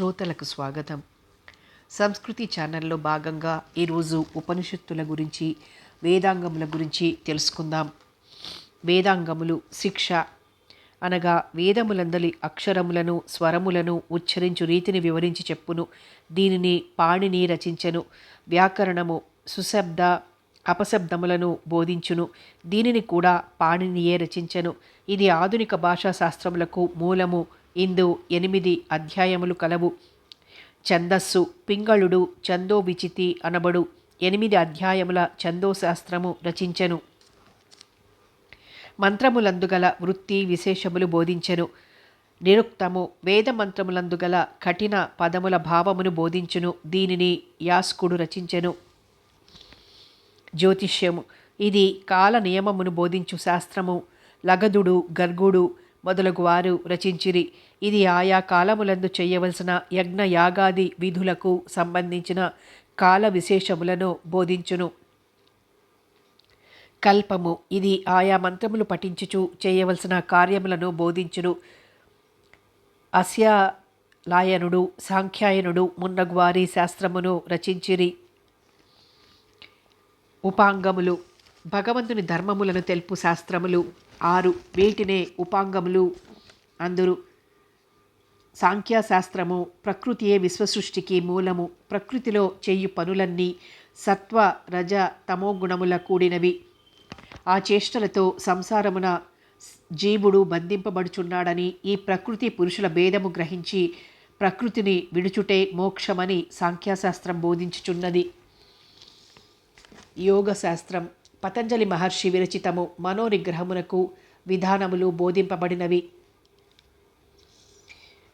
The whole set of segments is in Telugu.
శ్రోతలకు స్వాగతం. సంస్కృతి ఛానల్లో భాగంగా ఈరోజు ఉపనిషత్తుల గురించి వేదాంగముల గురించి తెలుసుకుందాం. వేదాంగములు శిక్ష. అనగా వేదములందలి అక్షరములను స్వరములను ఉచ్చరించు రీతిని వివరించి చెప్పును. దీనిని పాణిని రచించెను. వ్యాకరణము సుశబ్ద అపశబ్దములను బోధించును. దీనిని కూడా పాణినియే రచించను. ఇది ఆధునిక భాషా శాస్త్రములకు మూలము ఇందు ఎనిమిది అధ్యాయములు కలవు. ఛందస్సు పింగళుడు చందో విచితి అనబడు. ఎనిమిది అధ్యాయముల ఛందోశాస్త్రము రచించెను. మంత్రములందుగల వృత్తి విశేషములు బోధించెను. నిరుక్తము వేదమంత్రములందుగల కఠిన పదముల భావమును బోధించును. దీనిని యాస్కుడు రచించెను. జ్యోతిష్యము ఇది కాల నియమమును బోధించు శాస్త్రము. లగదుడు గర్గుడు మొదలగు వారు రచించిరి. ఇది ఆయా కాలములందు చేయవలసిన యజ్ఞ యాగాది విధులకు సంబంధించిన కాల విశేషములను బోధించును. కల్పము. ఇది ఆయా మంత్రములు పఠించుచు చేయవలసిన కార్యములను బోధించును. అస్యాలాయనుడు సాంఖ్యాయనుడు మున్నగువారి శాస్త్రమును రచించిరి. ఉపాంగములు. భగవంతుని ధర్మములను తెలుపు శాస్త్రములు. ఆరు. వీటినే ఉపాంగములు అందురు. సాంఖ్యశాస్త్రము ప్రకృతియే విశ్వసృష్టికి మూలము. ప్రకృతిలో చేయు పనులన్నీ సత్వ రజ తమో గుణముల కూడినవి. ఆ చేష్టలతో సంసారమున జీవుడు బంధింపబడుచున్నాడని ఈ ప్రకృతి పురుషుల భేదము గ్రహించి ప్రకృతిని విడుచుటే మోక్షమని సాంఖ్యాశాస్త్రం బోధించుచున్నది. యోగ శాస్త్రం పతంజలి మహర్షి విరచితము మనోనిగ్రహమునకు విధానములు బోధింపబడినవి.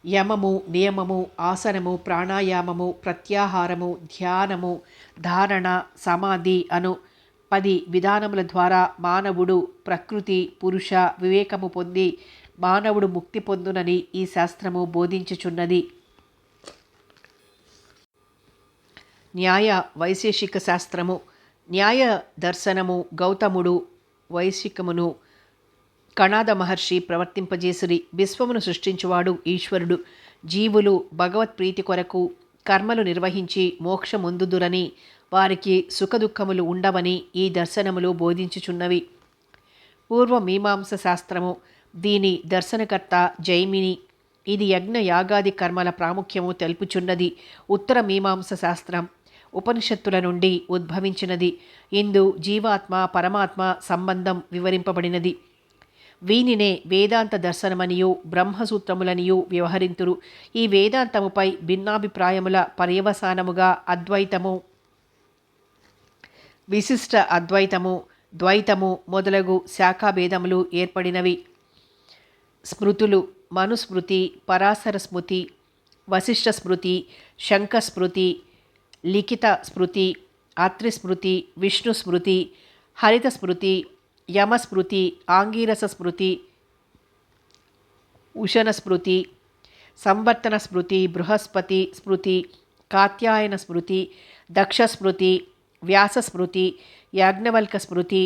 యమము నియమము ఆసనము ప్రాణాయామము ప్రత్యాహారము ధ్యానము ధారణ సమాధి అను పది విధానముల ద్వారా మానవుడు ప్రకృతి పురుష వివేకము పొంది మానవుడు ముక్తి పొందునని ఈ శాస్త్రము బోధించుచున్నది. న్యాయ వైశేషిక శాస్త్రము న్యాయ దర్శనము గౌతముడు వైశికమును కణాద మహర్షి ప్రవర్తింపజేసిరి. విశ్వమును సృష్టించువాడు ఈశ్వరుడు. జీవులు భగవత్ప్రీతి కొరకు కర్మలు నిర్వహించి మోక్షముందుదురని వారికి సుఖదుఖములు ఉండవని ఈ దర్శనములు బోధించుచున్నవి. పూర్వ మీమాంస శాస్త్రము. దీని దర్శనకర్త జైమిని. ఇది యజ్ఞ యాగాది కర్మల ప్రాముఖ్యము తెలుపుచున్నది. ఉత్తర మీమాంస శాస్త్రం. ఉపనిషత్తుల నుండి ఉద్భవించినది. ఇందు జీవాత్మ పరమాత్మ సంబంధం వివరింపబడినది. వీనినే వేదాంత దర్శనమనియు బ్రహ్మసూత్రములనియు వ్యవహరింతురు. ఈ వేదాంతముపై భిన్నాభిప్రాయముల పర్యవసానముగా అద్వైతము విశిష్ట అద్వైతము ద్వైతము మొదలగు శాఖాభేదములు ఏర్పడినవి. స్మృతులు మనుస్మృతి పరాశర స్మృతి వశిష్ఠ స్మృతి శంఖస్మృతి లిఖిత స్మృతి అత్రిస్మృతి విష్ణు స్మృతి హరిత స్మృతి యమస్మృతి ఆంగీరస స్మృతి ఉషణ స్మృతి సంవర్తన స్మృతి బృహస్పతి స్మృతి కాత్యాయన స్మృతి దక్ష స్మృతి వ్యాస స్మృతి యాజ్ఞవల్క స్మృతి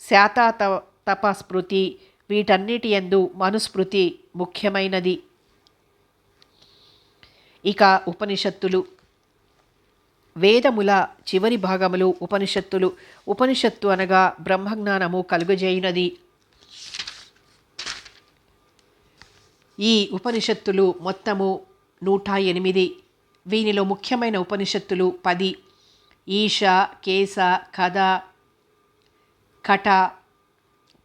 శాతాత తప స్మృతి వీటన్నిటి యందు మనుస్మృతి ముఖ్యమైనది. ఇక ఉపనిషత్తులు. వేదముల చివరి భాగములు ఉపనిషత్తులు. ఉపనిషత్తు అనగా బ్రహ్మజ్ఞానము కలుగజేయినది. ఈ ఉపనిషత్తులు మొత్తము నూట ఎనిమిది. వీనిలో ముఖ్యమైన ఉపనిషత్తులు పది. ఈశ కేశ కథ కట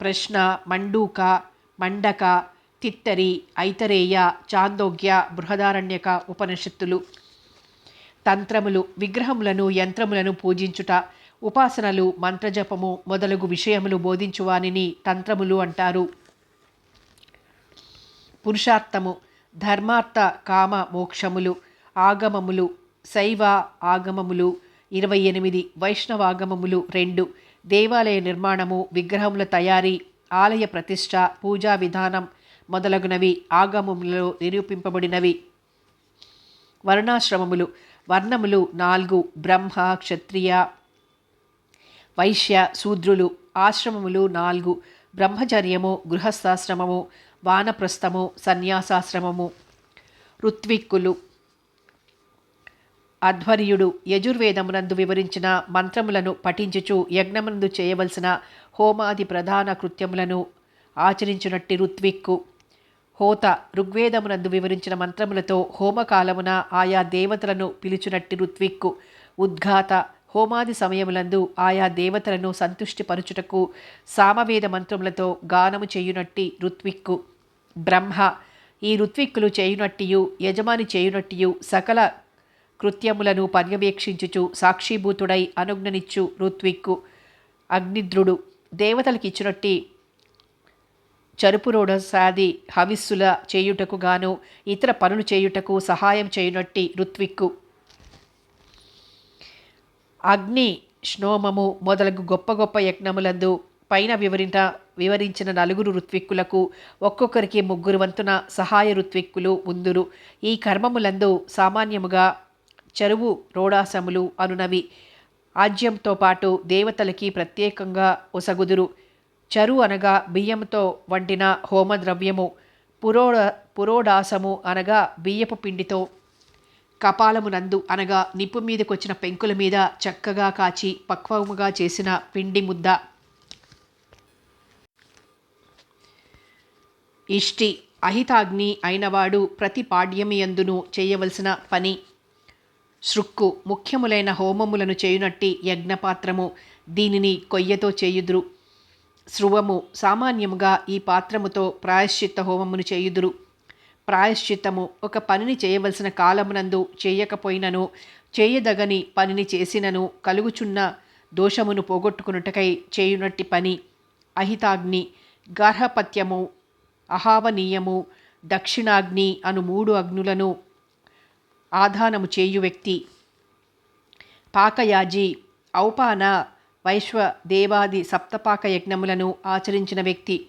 ప్రశ్న మండూక మండక తిత్తరి ఐతరేయ చాందోగ్య బృహదారణ్యక ఉపనిషత్తులు. తంత్రములు విగ్రహములను యంత్రములను పూజించుట ఉపాసనలు మంత్రజపము మొదలగు విషయములు బోధించువానిని తంత్రములు అంటారు. పురుషార్థము ధర్మార్థ కామ మోక్షములు ఆగమములు శైవ ఆగమములు ఇరవై ఎనిమిది వైష్ణవాగమములు రెండు దేవాలయ నిర్మాణము విగ్రహముల తయారీ ఆలయ ప్రతిష్ట పూజా విధానం మొదలగునవి ఆగమములలో నిరూపింపబడినవి. వర్ణాశ్రమములు వర్ణములు నాలుగు బ్రహ్మ క్షత్రియ వైశ్య శూద్రులు ఆశ్రమములు నాలుగు బ్రహ్మచర్యము గృహస్థాశ్రమము వానప్రస్థము సన్యాసాశ్రమము. ఋత్విక్కులు అధ్వర్యుడు యజుర్వేదమునందు వివరించిన మంత్రములను పఠించుచు యజ్ఞమునందు చేయవలసిన హోమాది ప్రధాన కృత్యములను ఆచరించునట్టి ఋత్విక్కు. హోత ఋగ్వేదమునందు వివరించిన మంత్రములతో హోమకాలమున ఆయా దేవతలను పిలుచునట్టి ఋత్విక్కు. ఉద్ఘాత హోమాది సమయములందు ఆయా దేవతలను సంతుష్టిపరుచుటకు సామవేద మంత్రములతో గానము చేయునట్టి ఋత్విక్కు. బ్రహ్మ ఈ ఋత్విక్కులు చేయునట్టియు యజమాని చేయునట్టియు సకల కృత్యములను పర్యవేక్షించుచు సాక్షిభూతుడై అనుజ్ఞనిచ్చు ఋత్విక్కు. అగ్నిద్రుడు దేవతలకిచ్చినట్టి చరుపురోడసాది హవిస్సుల చేయుటకు గాను ఇతర పనులు చేయుటకు సహాయం చేయునట్టి ఋత్విక్కు. అగ్ని శ్నోమము మొదలగు గొప్ప గొప్ప యజ్ఞములందు పైన వివరింట వివరించిన నలుగురు ఋత్విక్కులకు ఒక్కొక్కరికి ముగ్గురు వంతున సహాయ ఋత్విక్కులు ముందురు ఈ కర్మములందు సామాన్యముగా చెరువు రోడాసములు అనునవి. ఆజ్యంతో పాటు దేవతలకి ప్రత్యేకంగా ఒసగుదురు. చరు అనగా బియ్యంతో వండిన హోమద్రవ్యము పురోడ పురోడాసము అనగా బియ్యపు పిండితో. కపాలమునందు అనగా నిప్పు మీదకొచ్చిన పెంకుల మీద చక్కగా కాచి పక్వముగా చేసిన పిండి ముద్ద. ఇష్టి అహితాగ్ని అయినవాడు ప్రతి పాడ్యమియందును చేయవలసిన పని. శృక్కు ముఖ్యములైన హోమములను చేయునట్టి యజ్ఞపాత్రము దీనిని కొయ్యతో చేయుదురు. స్రువము సామాన్యముగా ఈ పాత్రముతో ప్రాయశ్చిత్త హోమమును చేయుదురు. ప్రాయశ్చిత్తము ఒక పనిని చేయవలసిన కాలమునందు చేయకపోయినను చేయదగని పనిని చేసినను కలుగుచున్న దోషమును పోగొట్టుకున్నటకై చేయునట్టి పని. అహితాగ్ని గార్హపత్యము అహావనీయము దక్షిణాగ్ని అను మూడు అగ్నులను ఆధానము చేయు వ్యక్తి. పాకయాజి ఔపాన వైశ్వ దేవాది సప్తపాక యజ్ఞములను ఆచరించిన వ్యక్తి.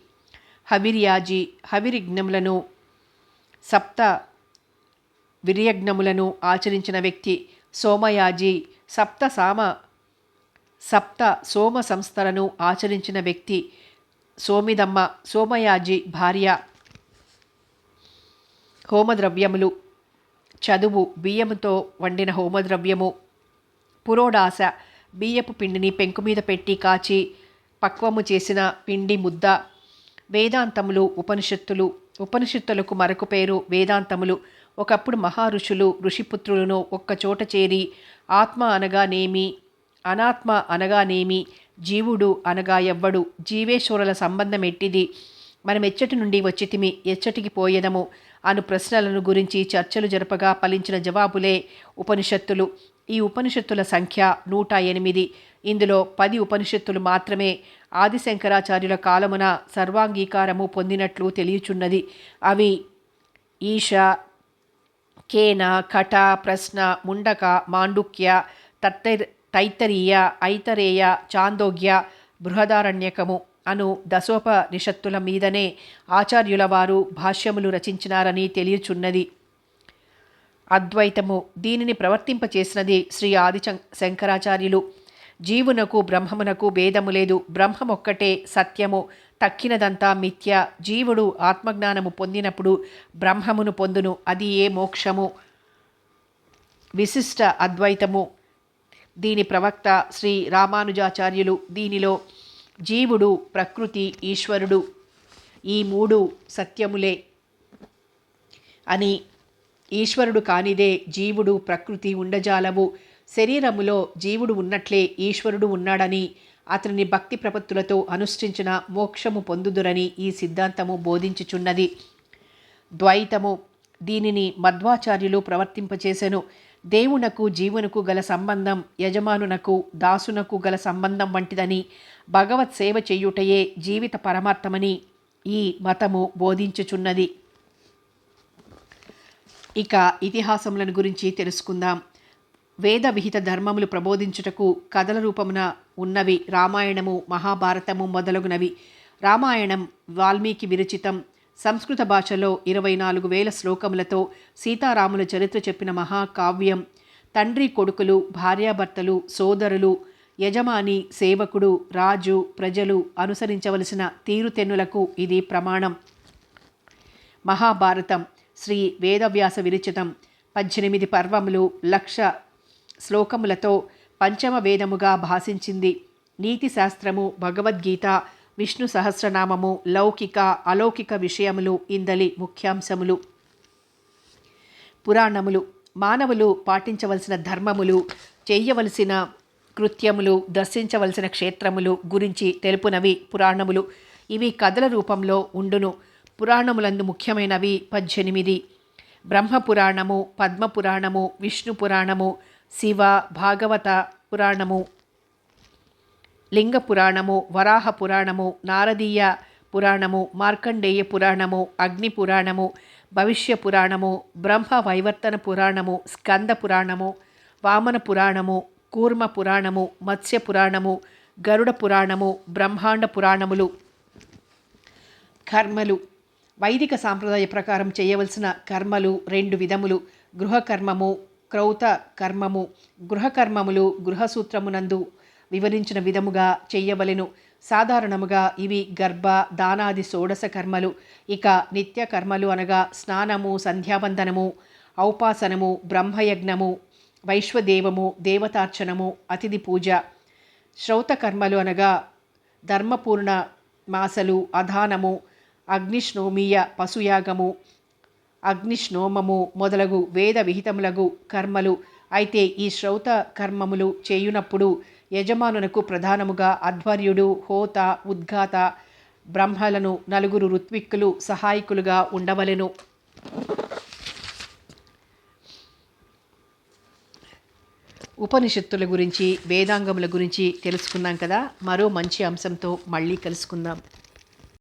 హవిర్యాజి హవిరిజ్ఞములను సప్త విరియజ్ఞములను ఆచరించిన వ్యక్తి. సోమయాజి సప్త సామ సప్త సోమ సంస్థలను ఆచరించిన వ్యక్తి. సోమిదమ్మ సోమయాజి భార్య. హోమద్రవ్యములు చదువు బియ్యముతో వండిన హోమద్రవ్యము. పురోడాస బియ్యపు పిండిని పెంకు మీద పెట్టి కాచి పక్వము చేసిన పిండి ముద్ద వేదాంతములు ఉపనిషత్తులు. ఉపనిషత్తులకు మరొక పేరు వేదాంతములు. ఒకప్పుడు మహారుషులు ఋషిపుత్రులను ఒక్కచోట చేరి ఆత్మ అనగానేమి అనాత్మ అనగానేమి జీవుడు అనగా ఎవ్వడు జీవేశ్వరుల సంబంధం ఎట్టిది? మనం ఎచ్చటి నుండి వచ్చితిమి ఎచ్చటికి పోయేదము? అను ప్రశ్నలను గురించి చర్చలు జరపగా ఫలించిన జవాబులే ఉపనిషత్తులు. ఈ ఉపనిషత్తుల సంఖ్య నూట ఎనిమిది. ఇందులో పది ఉపనిషత్తులు మాత్రమే ఆదిశంకరాచార్యుల కాలమున సర్వాంగీకారము పొందినట్లు తెలియచున్నది. అవి ఈశ కేన కట ప్రశ్న ముండక మాండుక్య తత్తైర్ తైత్తరీయ ఐతరేయ చాందోగ్య బృహదారణ్యకము అను దశోపనిషత్తుల మీదనే ఆచార్యుల వారు భాష్యములు రచించినారని తెలియచున్నది. అద్వైతము దీనిని ప్రవర్తింపచేసినది శ్రీ ఆది శంకరాచార్యులు. జీవునకు బ్రహ్మమునకు భేదము లేదు. బ్రహ్మమొక్కటే సత్యము. తక్కినదంతా మిథ్య. జీవుడు ఆత్మజ్ఞానము పొందినప్పుడు బ్రహ్మమును పొందును. అది ఏ మోక్షము? విశిష్ట అద్వైతము. దీని ప్రవక్త శ్రీ రామానుజాచార్యులు దీనిలో జీవుడు ప్రకృతి ఈశ్వరుడు. ఈ మూడు సత్యములే అని ఈశ్వరుడు కానిదే జీవుడు ప్రకృతి ఉండజాలవు. శరీరములో జీవుడు ఉన్నట్లే ఈశ్వరుడు ఉన్నాడని అతని భక్తి ప్రపత్తులతో అనుష్ఠించిన మోక్షము పొందుదురని ఈ సిద్ధాంతము బోధించుచున్నది. ద్వైతము దీనిని మధ్వాచార్యులు ప్రవర్తింపచేసెను. దేవునకు జీవునకు గల సంబంధం యజమానునకు దాసునకు గల సంబంధం వంటిదని భగవత్ సేవ చేయుటయే జీవిత పరమార్థమని ఈ మతము బోధించుచున్నది. ఇక ఇతిహాసములను గురించి తెలుసుకుందాం. వేద విహిత ధర్మములు ప్రబోధించుటకు కథల రూపమున ఉన్నవి రామాయణము మహాభారతము మొదలగునవి. రామాయణం వాల్మీకి విరచితం. సంస్కృత భాషలో ఇరవై నాలుగు వేల శ్లోకములతో సీతారాముల చరిత్ర చెప్పిన మహాకావ్యం. తండ్రి కొడుకులు భార్యాభర్తలు సోదరులు యజమాని సేవకుడు రాజు ప్రజలు అనుసరించవలసిన తీరుతెన్నులకు ఇది ప్రమాణం. మహాభారతం. శ్రీ వేదవ్యాస విరచితం పద్దెనిమిది పర్వములు లక్ష శ్లోకములతో పంచమ వేదముగా భాషించింది. నీతి శాస్త్రము భగవద్గీత విష్ణు సహస్రనామము లౌకిక అలౌకిక విషయములు ఇందలి ముఖ్యాంశములు. పురాణములు మానవులు పాటించవలసిన ధర్మములు చేయవలసిన కృత్యములు దర్శించవలసిన క్షేత్రములు గురించి తెలుపునవి పురాణములు. ఇవి కథల రూపంలో ఉండును. పురాణములందు ముఖ్యమైనవి పద్దెనిమిది. బ్రహ్మపురాణము పద్మపురాణము విష్ణు పురాణము శివ భాగవత పురాణము లింగ పురాణము వరాహ పురాణము నారదీయ పురాణము మార్కండేయ పురాణము అగ్ని పురాణము భవిష్య పురాణము బ్రహ్మ వైవర్తన పురాణము స్కంద పురాణము వామన పురాణము కూర్మ పురాణము మత్స్య పురాణము గరుడ పురాణము బ్రహ్మాండ పురాణములు కర్మలు. వైదిక సాంప్రదాయ ప్రకారం చేయవలసిన కర్మలు రెండు విధములు. గృహకర్మము క్రౌత కర్మము గృహకర్మములు గృహసూత్రమునందు వివరించిన విధముగా చెయ్యవలెను సాధారణముగా ఇవి గర్భ దానాది షోడశ కర్మలు. ఇక నిత్య కర్మలు అనగా స్నానము సంధ్యావందనము ఔపాసనము బ్రహ్మయజ్ఞము వైశ్వదేవము దేవతార్చనము అతిథి పూజ. శ్రౌత కర్మలు అనగా ధర్మపూర్ణ మాసలు అధానము అగ్నిష్ణోమీయ పశుయాగము అగ్నిష్ణోమము మొదలగు వేద విహితములగు కర్మలు. అయితే ఈ శ్రౌత కర్మములు చేయునప్పుడు యజమానునకు ప్రధానముగా అధ్వర్యుడు హోత ఉద్ఘాత బ్రహ్మలను నలుగురు ఋత్విక్కులు సహాయకులుగా ఉండవలెను. ఉపనిషత్తుల గురించి వేదాంగముల గురించి తెలుసుకున్నాం కదా. మరో మంచి అంశంతో మళ్ళీ కలుసుకుందాం.